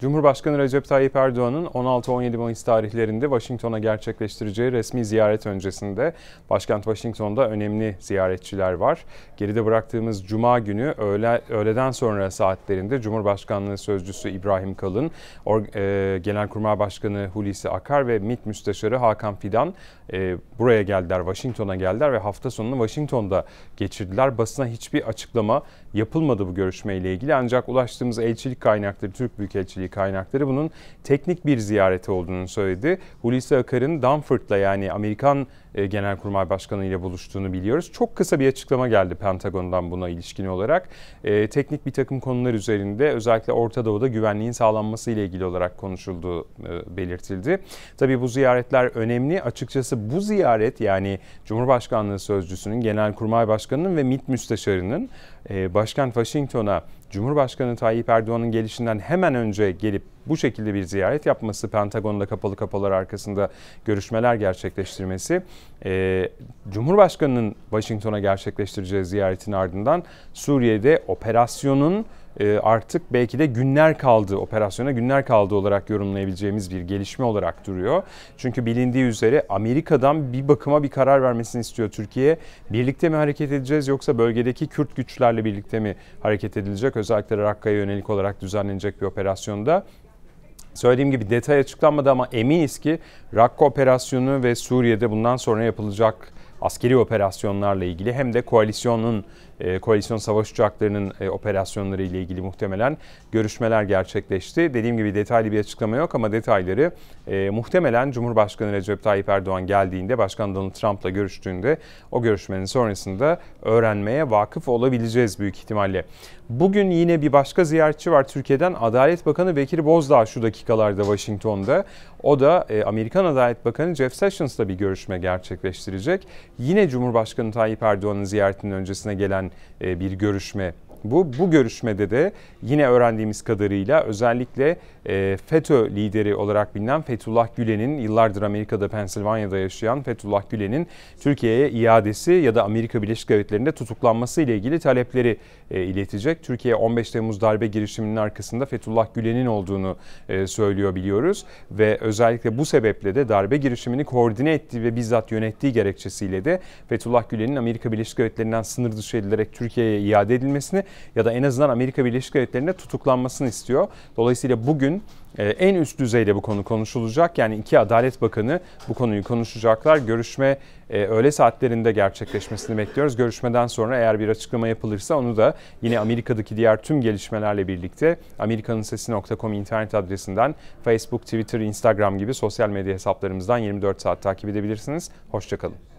Cumhurbaşkanı Recep Tayyip Erdoğan'ın 16-17 Mayıs tarihlerinde Washington'a gerçekleştireceği resmi ziyaret öncesinde başkent Washington'da önemli ziyaretçiler var. Geride bıraktığımız Cuma günü öğle, öğleden sonra saatlerinde Cumhurbaşkanlığı Sözcüsü İbrahim Kalın, Or, e, Genelkurmay Başkanı Hulusi Akar ve MİT Müsteşarı Hakan Fidan e, buraya geldiler, Washington'a geldiler ve hafta sonunu Washington'da geçirdiler. Basına hiçbir açıklama yapılmadı bu görüşmeyle ilgili ancak ulaştığımız elçilik kaynakları, Türk Büyükelçiliği kaynakları bunun teknik bir ziyareti olduğunu söyledi. Hulusi Akar'ın Danforth'la yani Amerikan Genelkurmay Başkanı ile buluştuğunu biliyoruz. Çok kısa bir açıklama geldi Pentagon'dan buna ilişkin olarak. E, teknik bir takım konular üzerinde özellikle Orta Doğu'da güvenliğin sağlanması ile ilgili olarak konuşulduğu e, belirtildi. Tabii bu ziyaretler önemli. Açıkçası bu ziyaret yani Cumhurbaşkanlığı Sözcüsü'nün, Genelkurmay Başkanı'nın ve MİT Müsteşarı'nın e, başkent Washington'a Cumhurbaşkanı Tayyip Erdoğan'ın gelişinden hemen önce gelip bu şekilde bir ziyaret yapması, Pentagon'da kapalı kapılar arkasında görüşmeler gerçekleştirmesi, e, Cumhurbaşkanı'nın Washington'a gerçekleştireceği ziyaretin ardından Suriye'de operasyonun e, artık belki de günler kaldı operasyona günler kaldı olarak yorumlayabileceğimiz bir gelişme olarak duruyor. Çünkü bilindiği üzere Amerika'dan bir bakıma bir karar vermesini istiyor Türkiye. Birlikte mi hareket edeceğiz yoksa bölgedeki Kürt güçlerle birlikte mi hareket edilecek? Özellikle Rakka'ya yönelik olarak düzenlenecek bir operasyonda. Söylediğim gibi detay açıklanmadı ama eminiz ki Rakka operasyonu ve Suriye'de bundan sonra yapılacak askeri operasyonlarla ilgili hem de koalisyonun e, koalisyon savaş uçaklarının e, operasyonları ile ilgili muhtemelen görüşmeler gerçekleşti. Dediğim gibi detaylı bir açıklama yok ama detayları e, muhtemelen Cumhurbaşkanı Recep Tayyip Erdoğan geldiğinde, Başkan Donald Trump'la görüştüğünde o görüşmenin sonrasında öğrenmeye vakıf olabileceğiz büyük ihtimalle. Bugün yine bir başka ziyaretçi var Türkiye'den. Adalet Bakanı Bekir Bozdağ şu dakikalarda Washington'da. O da e, Amerikan Adalet Bakanı Jeff Sessions'la bir görüşme gerçekleştirecek. Yine Cumhurbaşkanı Tayyip Erdoğan'ın ziyaretinin öncesine gelen bir görüşme bu. Bu görüşmede de yine öğrendiğimiz kadarıyla özellikle e, FETÖ lideri olarak bilinen Fethullah Gülen'in yıllardır Amerika'da Pensilvanya'da yaşayan Fethullah Gülen'in Türkiye'ye iadesi ya da Amerika Birleşik Devletleri'nde tutuklanması ile ilgili talepleri e, iletecek. Türkiye 15 Temmuz darbe girişiminin arkasında Fethullah Gülen'in olduğunu e, söylüyor biliyoruz ve özellikle bu sebeple de darbe girişimini koordine ettiği ve bizzat yönettiği gerekçesiyle de Fethullah Gülen'in Amerika Birleşik Devletleri'nden sınır dışı edilerek Türkiye'ye iade edilmesini ya da en azından Amerika Birleşik Devletleri'nde tutuklanmasını istiyor. Dolayısıyla bugün e, en üst düzeyde bu konu konuşulacak. Yani iki Adalet Bakanı bu konuyu konuşacaklar. Görüşme e, öğle saatlerinde gerçekleşmesini bekliyoruz. Görüşmeden sonra eğer bir açıklama yapılırsa onu da yine Amerika'daki diğer tüm gelişmelerle birlikte Amerikanın Sesi.com internet adresinden Facebook, Twitter, Instagram gibi sosyal medya hesaplarımızdan 24 saat takip edebilirsiniz. Hoşçakalın.